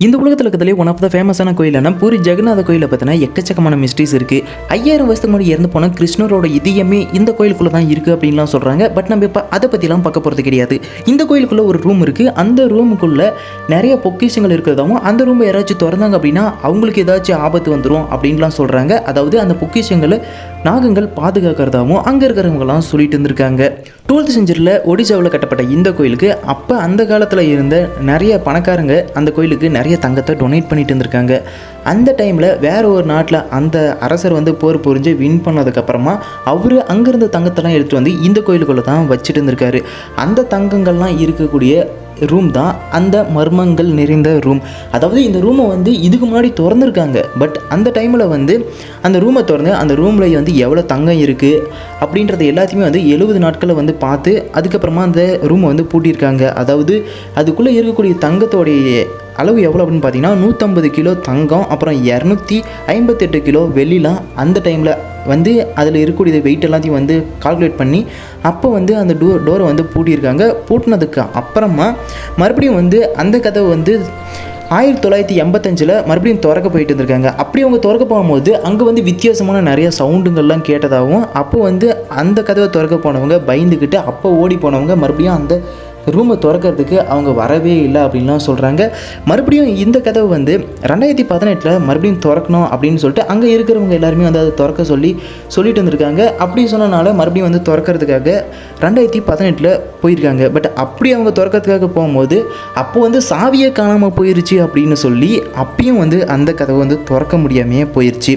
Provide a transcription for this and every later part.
இந்த உலகத்தில் இருக்கிறதுலே ஒன் ஆஃப் த ஃபேமஸான கோயிலான பூரி ஜெகநாத கோயிலை பற்றின எக்கச்சக்கமான மிஸ்ட்ரிஸ் இருக்குது ஐயாயிரம் வருஷத்துக்கு முன்னாடி இறந்து போன கிருஷ்ணரோட இதயமே இந்த கோயிலுக்குள்ளே தான் இருக்குது அப்படின்லாம் சொல்கிறாங்க பட் நம்ம இப்போ அதை பற்றிலாம் பார்க்க போகிறது கிடையாது. இந்த கோயிலுக்குள்ளே ஒரு ரூம் இருக்குது அந்த ரூமுக்குள்ளே நிறைய பொக்கிஷங்கள் இருக்கிறதாவும் அந்த ரூமை யாராச்சும் திறந்தாங்க அப்படின்னா அவங்களுக்கு ஏதாச்சும் ஆபத்து வந்துடும் அப்படின்லாம் சொல்கிறாங்க அதாவது அந்த பொக்கிஷங்களை நாகங்கள் பாதுகாக்கிறதாகவும் அங்கே இருக்கிறவங்களாம் சொல்லிட்டு இருந்திருக்காங்க. டுவெல்த் செஞ்சுரியில் ஒடிசாவில் கட்டப்பட்ட இந்த கோயிலுக்கு அப்போ அந்த காலத்தில் இருந்த நிறைய பணக்காரங்க அந்த கோயிலுக்கு நிறைய தங்கத்தை டொனேட் பண்ணிட்டு இருந்திருக்காங்க. அந்த டைமில் வேற ஒரு நாட்டில் அந்த அரசர் வந்து போர் புரிஞ்சு வின் பண்ணதுக்கப்புறமா அவர் அங்கேருந்த தங்கத்தெல்லாம் எடுத்துகிட்டு வந்து இந்த கோயிலுக்குள்ளே தான் வச்சுட்டு இருந்திருக்காரு. அந்த தங்கங்கள்லாம் இருக்கக்கூடிய ரூம் தான் அந்த மர்மங்கள் நிறைந்த ரூம் அதாவது இந்த ரூமை வந்து இதுக்கு முன்னாடி திறந்துருக்காங்க. பட் அந்த டைமில் வந்து அந்த ரூமை திறந்து அந்த ரூமில் வந்து எவ்வளோ தங்கம் இருக்குது அப்படின்றத எல்லாத்தையுமே வந்து எழுபது நாட்களில் வந்து பார்த்து அதுக்கப்புறமா அந்த ரூமை வந்து பூட்டியிருக்காங்க. அதாவது அதுக்குள்ளே இருக்கக்கூடிய தங்கத்தோடைய அளவு எவ்வளோ அப்படின்னு பார்த்தீங்கன்னா நூற்றம்பது கிலோ தங்கம் அப்புறம் இரநூத்தி ஐம்பத்தெட்டு கிலோ வெள்ளிலாம் அந்த டைமில் வந்து அதில் இருக்கக்கூடிய வெயிட் எல்லாத்தையும் வந்து கால்குலேட் பண்ணி அப்போ வந்து அந்த டோ டோரை வந்து பூட்டியிருக்காங்க. பூட்டினதுக்கு அப்புறமா மறுபடியும் வந்து அந்த கதவை வந்து ஆயிரத்தி தொள்ளாயிரத்தி எண்பத்தஞ்சில் மறுபடியும் திறக்க போயிட்டு இருந்திருக்காங்க. அப்படி அவங்க திறக்க போகும்போது அங்கே வந்து வித்தியாசமான நிறைய சவுண்டுங்கள்லாம் கேட்டதாகவும் அப்போ வந்து அந்த கதவை திறக்க போனவங்க பயந்துக்கிட்டு அப்போ ஓடி போனவங்க மறுபடியும் அந்த ரூமை திறக்கிறதுக்கு அவங்க வரவே இல்லை அப்படின்லாம் சொல்கிறாங்க மறுபடியும் இந்த கதவு வந்து ரெண்டாயிரத்தி பதினெட்டில் மறுபடியும் திறக்கணும் அப்படின்னு சொல்லிட்டு அங்கே இருக்கிறவங்க எல்லாருமே வந்து அதை திறக்க சொல்லி சொல்லிட்டு வந்திருக்காங்க. அப்படி சொன்னனால மறுபடியும் வந்து திறக்கிறதுக்காக ரெண்டாயிரத்தி பதினெட்டில் போயிருக்காங்க. பட் அப்படி அவங்க திறக்கிறதுக்காக போகும்போது அப்போ வந்து சாவியே காணாமல் போயிருச்சு அப்படின்னு சொல்லி அப்பயும் வந்து அந்த கதவை வந்து திறக்க முடியாமையே போயிருச்சு.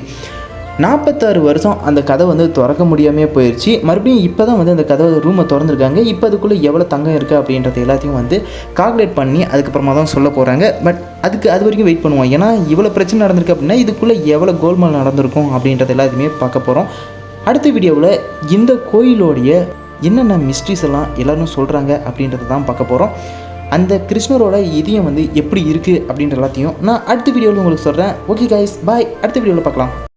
நாற்பத்தாறு வருஷம் அந்த கதை வந்து திறக்க முடியாமே போயிடுச்சு மறுபடியும் இப்போ தான் வந்து அந்த கதவை ரூமை திறந்துருக்காங்க. இப்போ அதுக்குள்ளே எவ்வளோ தங்கம் இருக்குது அப்படின்றது எல்லாத்தையும் வந்து கால்குலேட் பண்ணி அதுக்கப்புறமா தான் சொல்ல போகிறாங்க பட் அதுக்கு அது வரைக்கும் வெயிட் பண்ணுவோம். ஏன்னா இவ்வளோ பிரச்சனை நடந்திருக்கு அப்படின்னா இதுக்குள்ளே எவ்வளோ கோல்மால் நடந்திருக்கும் அப்படின்றது எல்லாத்தையுமே பார்க்க போகிறோம் அடுத்த வீடியோவில் இந்த கோயிலோடைய என்னென்ன மிஸ்ட்ரிஸ் எல்லாம் எல்லோரும் சொல்கிறாங்க அப்படின்றத தான் பார்க்க போகிறோம் அந்த கிருஷ்ணரோட இதயம் வந்து எப்படி இருக்குது அப்படின்ற எல்லாத்தையும் நான் அடுத்த வீடியோவில் உங்களுக்கு சொல்கிறேன் ஓகே கைஸ் பாய் அடுத்த வீடியோவில் பார்க்கலாம்.